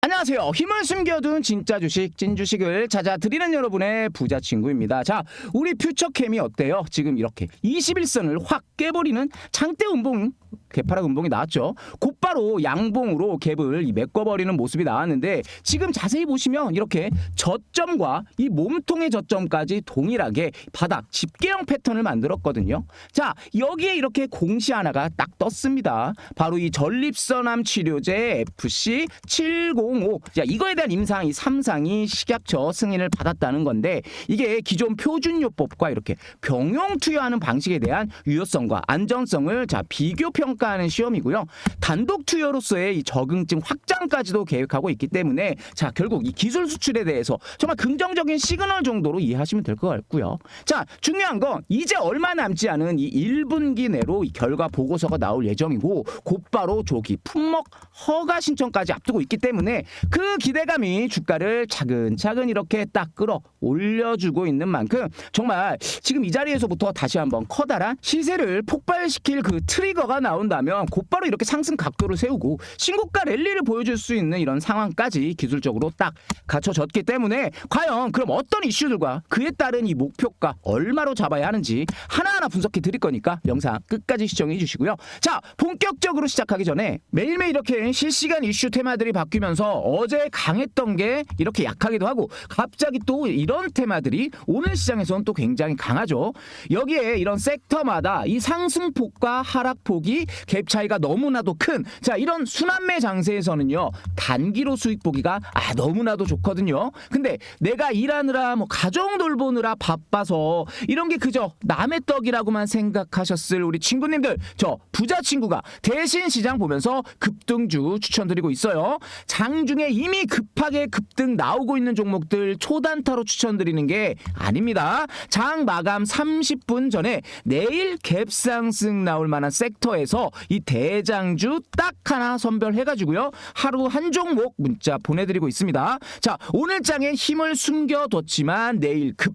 안녕하세요. 힘을 숨겨둔 진짜 주식, 찐 주식을 찾아드리는 여러분의 부자 친구입니다. 자, 우리 퓨처캠이 어때요? 지금 이렇게 21선을 확 깨버리는 장대 운봉, 개파락 운봉이 나왔죠. 곧바로 양봉으로 갭을 이 메꿔버리는 모습이 나왔는데 지금 자세히 보시면 이렇게 저점과 이 몸통의 저점까지 동일하게 바닥 집계형 패턴을 만들었거든요. 자, 여기에 이렇게 공시 하나가 딱 떴습니다. 바로 이 전립선암 치료제 FC 705. 자, 이거에 대한 임상 이 3상이 식약처 승인을 받았다는 건데 이게 기존 표준요법과 이렇게 병용 투여하는 방식에 대한 유효성과 안전성을 자, 비교 평가하는 시험이고요. 단독 투여로서의 이 적응증 확장까지도 계획하고 있기 때문에 자, 결국 이 기술 수출에 대해서 정말 긍정적인 시그널 정도로 이해하시면 될 것 같고요. 자, 중요한 건 이제 얼마 남지 않은 이 1분기 내로 이 결과 보고서가 나올 예정이고 곧바로 조기 품목 허가 신청까지 앞두고 있기 때문에 그 기대감이 주가를 차근차근 이렇게 딱 끌어 올려주고 있는 만큼 정말 지금 이 자리에서부터 다시 한번 커다란 시세를 폭발시킬 그 트리거가 나온다면 곧바로 이렇게 상승 각도를 세우고 신고가 랠리를 보여줄 수 있는 이런 상황까지 기술적으로 딱 갖춰졌기 때문에 과연 그럼 어떤 이슈들과 그에 따른 이 목표가 얼마로 잡아야 하는지 하나하나 분석해 드릴 거니까 영상 끝까지 시청해 주시고요. 자, 본격적으로 시작하기 전에 매일매일 이렇게 실시간 이슈 테마들이 바뀌면서 어제 강했던 게 이렇게 약하기도 하고 갑자기 또 이런 테마들이 오늘 시장에서는 또 굉장히 강하죠. 여기에 이런 섹터마다 이 상승폭과 하락폭이 갭 차이가 너무나도 큰 자, 이런 순환매 장세에서는요. 단기로 수익 보기가 아, 너무나도 좋거든요. 근데 내가 일하느라 뭐 가정 돌보느라 바빠서 이런 게 그저 남의 떡이라고만 생각하셨을 우리 친구님들 저 부자 친구가 대신 시장 보면서 급등주 추천드리고 있어요. 장 중에 이미 급하게 급등 나오고 있는 종목들 초단타로 추천드리는 게 아닙니다. 장 마감 30분 전에 내일 갭상승 나올 만한 섹터에서 이 대장주 딱 하나 선별해가지고요. 하루 한 종목 문자 보내드리고 있습니다. 자, 오늘 장에 힘을 숨겨뒀지만 내일 급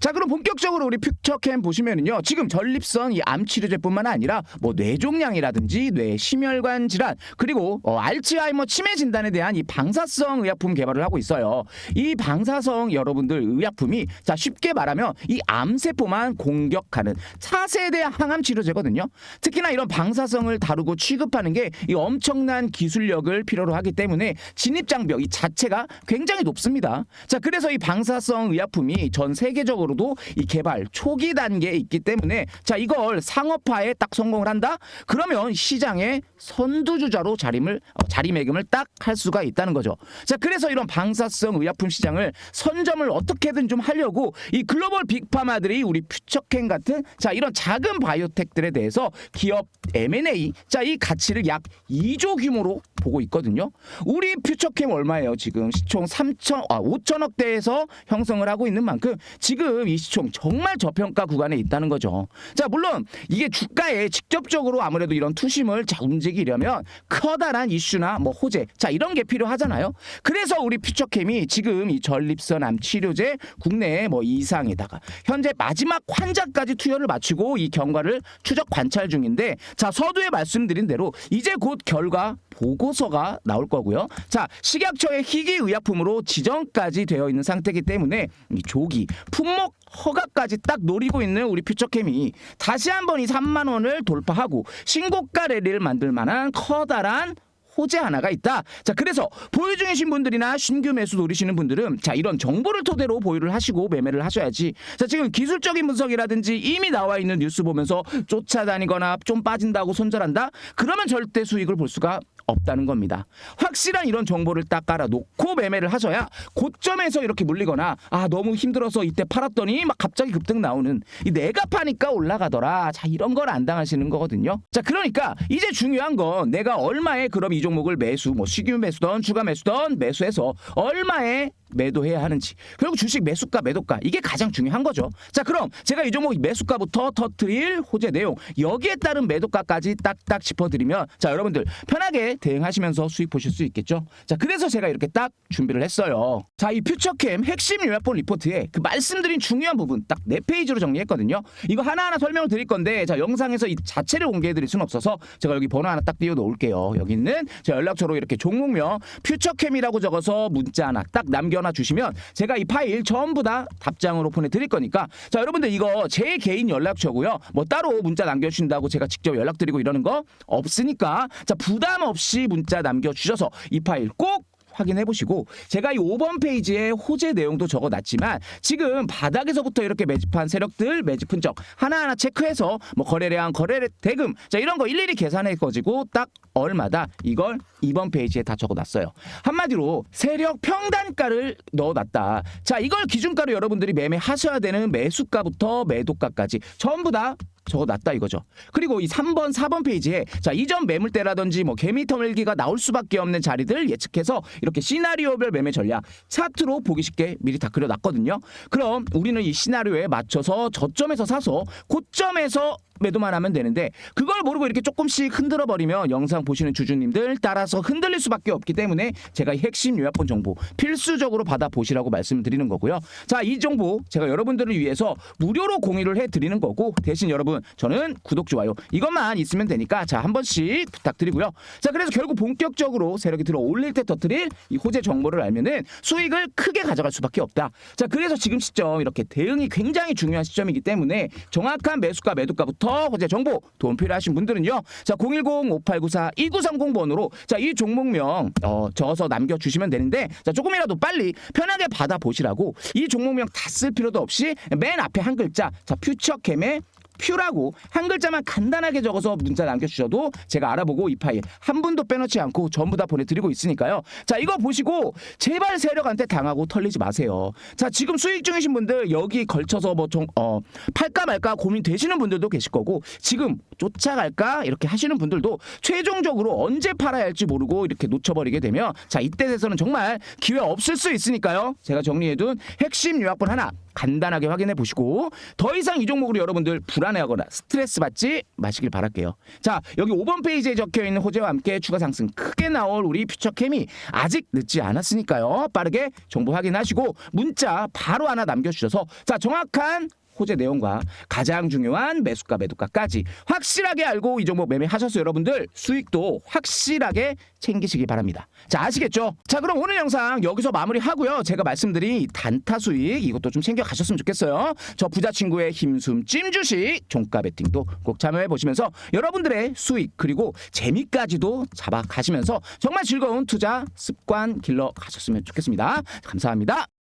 자 그럼 본격적으로 우리 퓨처캠 보시면은요 지금 전립선 이 암 치료제뿐만 아니라 뭐 뇌종양이라든지 뇌 심혈관 질환 그리고 어, 알츠하이머 치매 진단에 대한 이 방사성 의약품 개발을 하고 있어요. 이 방사성 여러분들 의약품이 자 쉽게 말하면 이 암세포만 공격하는 차세대 항암 치료제거든요. 특히나 이런 방사성을 다루고 취급하는 게 이 엄청난 기술력을 필요로 하기 때문에 진입 장벽 이 자체가 굉장히 높습니다. 자 그래서 이 방사성 의약품이 전세 계적으로 도 이 개발 초기 단계에 있기 때문에 자 이걸 상업화에 딱 성공을 한다? 그러면 시장의 선두주자로 자림을 어, 자리매김을 딱 할 수가 있다는 거죠. 자 그래서 이런 방사성 의약품 시장을 선점을 어떻게든 좀 하려고 이 글로벌 빅파마들이 우리 퓨처캔 같은 자 이런 작은 바이오텍들에 대해서 기업 M&A 자 이 가치를 약 2조 규모로 보고 있거든요. 우리 퓨처캠 얼마예요 지금? 시총 3천 아 5천억 대에서 형성을 하고 있는 만큼 지금 이 시총 정말 저평가 구간에 있다는 거죠. 자 물론 이게 주가에 직접적으로 아무래도 이런 투심을 자 움직이려면 커다란 이슈나 뭐 호재 자 이런 게 필요하잖아요. 그래서 우리 퓨처캠이 지금 이 전립선 암 치료제 국내에 뭐 이상에다가 현재 마지막 환자까지 투여를 마치고 이 경과를 추적 관찰 중인데 자 서두에 말씀드린 대로 이제 곧 결과 보고서가 나올 거고요. 자, 식약처의 희귀 의약품으로 지정까지 되어 있는 상태이기 때문에 이 조기 품목 허가까지 딱 노리고 있는 우리 퓨처캠이 다시 한번 이 3만 원을 돌파하고 신고가 랠리를 만들 만한 커다란 호재 하나가 있다. 자, 그래서 보유 중이신 분들이나 신규 매수 노리시는 분들은 자, 이런 정보를 토대로 보유를 하시고 매매를 하셔야지. 자, 지금 기술적인 분석이라든지 이미 나와 있는 뉴스 보면서 쫓아다니거나 좀 빠진다고 손절한다? 그러면 절대 수익을 볼 수가 없다는 겁니다. 확실한 이런 정보를 딱 깔아놓고 매매를 하셔야 고점에서 이렇게 물리거나 아 너무 힘들어서 이때 팔았더니 막 갑자기 급등 나오는 이 내가 파니까 올라가더라. 자 이런 걸 안 당하시는 거거든요. 자 그러니까 이제 중요한 건 내가 얼마에 그럼 이 종목을 매수 뭐 시규 매수던 주가 매수던 매수해서 얼마에 매도해야 하는지 그리고 주식 매수가 매도가 이게 가장 중요한 거죠. 자 그럼 제가 이 종목 매수가부터 터트릴 호재 내용 여기에 따른 매도가까지 딱딱 짚어드리면 자 여러분들 편하게 대응하시면서 수익 보실 수 있겠죠. 자 그래서 제가 이렇게 딱 준비를 했어요. 자 이 퓨처캠 핵심 요약본 리포트에 그 말씀드린 중요한 부분 딱 네 페이지로 정리했거든요. 이거 하나하나 설명을 드릴 건데 자 영상에서 이 자체를 공개해 드릴 수는 없어서 제가 여기 번호 하나 딱 띄워 놓을게요. 여기 있는 제 연락처로 이렇게 종목명 퓨처캠이라고 적어서 문자 하나 딱 남겨 놔 주시면 제가 이 파일 전부 다 답장으로 보내 드릴 거니까 자 여러분들 이거 제 개인 연락처고요. 뭐 따로 문자 남겨 주신다고 제가 직접 연락드리고 이러는 거 없으니까 자 부담 없이 문자 남겨주셔서 이 파일 꼭 확인해 보시고 제가 이 5번 페이지에 호재 내용도 적어 놨지만 지금 바닥에서부터 이렇게 매집한 세력들 매집 흔적 하나하나 체크해서 뭐 거래량 거래 대금 자 이런 거 일일이 계산해 가지고 딱 얼마다 이걸 2번 페이지에 다 적어 놨어요. 한마디로 세력 평단가를 넣어 놨다. 자, 이걸 기준가로 여러분들이 매매하셔야 되는 매수가부터 매도가까지 전부 다 적어놨다 이거죠. 그리고 이 3번, 4번 페이지에 자 이전 매물대라든지 뭐 개미터밀기가 나올 수밖에 없는 자리들 예측해서 이렇게 시나리오별 매매 전략 차트로 보기 쉽게 미리 다 그려놨거든요. 그럼 우리는 이 시나리오에 맞춰서 저점에서 사서 고점에서 매도만 하면 되는데 그걸 모르고 이렇게 조금씩 흔들어 버리면 영상 보시는 주주님들 따라서 흔들릴 수밖에 없기 때문에 제가 이 핵심 요약본 정보 필수적으로 받아 보시라고 말씀드리는 거고요. 자, 이 정보 제가 여러분들을 위해서 무료로 공유를 해 드리는 거고 대신 여러분 저는 구독 좋아요 이것만 있으면 되니까 자, 한 번씩 부탁드리고요. 자, 그래서 결국 본격적으로 세력이 들어 올릴 때 터뜨릴 이 호재 정보를 알면은 수익을 크게 가져갈 수밖에 없다. 자, 그래서 지금 시점 이렇게 대응이 굉장히 중요한 시점이기 때문에 정확한 매수가 매도가부터 호재 정보 도움 필요하신 분들은요. 자, 010-5894-2930번으로 자, 이 종목명 어, 적어서 남겨 주시면 되는데 자, 조금이라도 빨리 편하게 받아 보시라고 이 종목명 다 쓸 필요도 없이 맨 앞에 한 글자 자, 퓨처캠의 퓨라고 한 글자만 간단하게 적어서 문자 남겨주셔도 제가 알아보고 이 파일 한 분도 빼놓지 않고 전부 다 보내드리고 있으니까요. 자 이거 보시고 제발 세력한테 당하고 털리지 마세요. 자 지금 수익 중이신 분들 여기 걸쳐서 뭐 좀 어, 팔까 말까 고민 되시는 분들도 계실 거고 지금 쫓아갈까 이렇게 하시는 분들도 최종적으로 언제 팔아야 할지 모르고 이렇게 놓쳐버리게 되면 자 이때 돼서는 정말 기회 없을 수 있으니까요. 제가 정리해둔 핵심 요약본 하나 간단하게 확인해 보시고 더 이상 이 종목으로 여러분들 불안해하거나 스트레스 받지 마시길 바랄게요. 자 여기 5번 페이지에 적혀 있는 호재와 함께 추가 상승 크게 나올 우리 퓨처캠이 아직 늦지 않았으니까요. 빠르게 정보 확인하시고 문자 바로 하나 남겨주셔서 자 정확한 호재 내용과 가장 중요한 매수가 매도가까지 확실하게 알고 이 종목 매매하셔서 여러분들 수익도 확실하게 챙기시기 바랍니다. 자 아시겠죠? 자 그럼 오늘 영상 여기서 마무리하고요. 제가 말씀드린 이 단타 수익 이것도 좀 챙겨 가셨으면 좋겠어요. 저 부자 친구의 힘숨 찜 주식 종가 베팅도 꼭 참여해 보시면서 여러분들의 수익 그리고 재미까지도 잡아 가시면서 정말 즐거운 투자 습관 길러 가셨으면 좋겠습니다. 감사합니다.